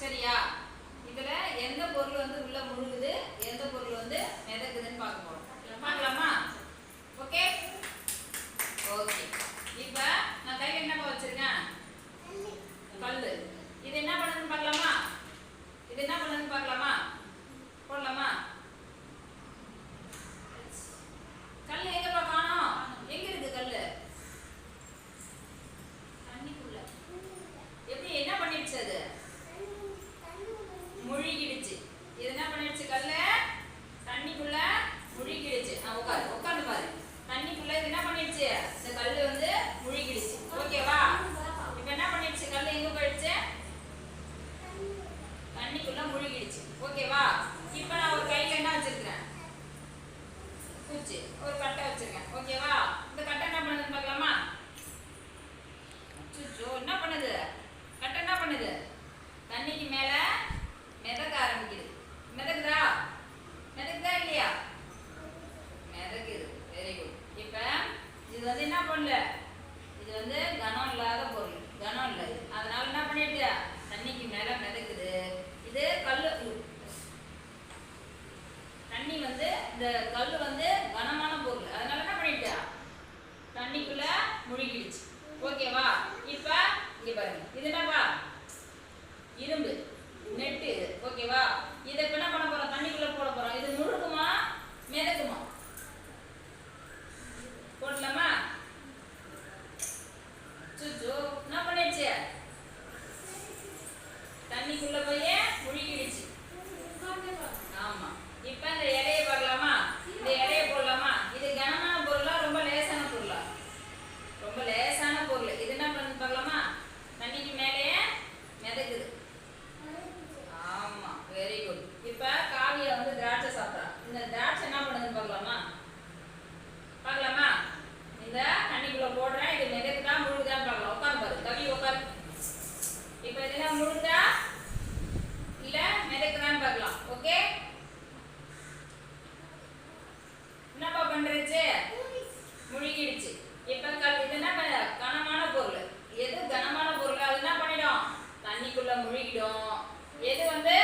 சரியா? இதுல எந்த பொருள் வந்து உள்ள முழுகுது எந்த பொருள் வந்து மிதக்குதுன்னு பார்க்க போறோம். பார்க்கலாமா. ஓகே ஓகே இப்போ நான் கையில் என்னப்பா வச்சிருக்கேன்? கல் இந்த கல் வந்து கனமான பொருள். அதனால என்ன பண்ணிட்டா? தண்ணிக்குள்ள முழுகிடுச்சு. ஓகேவா இப்ப இங்க பாருங்க. இது என்னப்பா? இரும்பு. நெட்டு. ஓகேவா இதை இப்ப என்ன பண்ண போறோம்? தண்ணிக்குள்ள போட போறோம். இது முழுக்குமா? மிதக்குமா? போடலாமா? சுச்சு என்ன பண்ணிடுச்சு? தண்ணிக்குள்ள போய் போயிடும். எது வந்து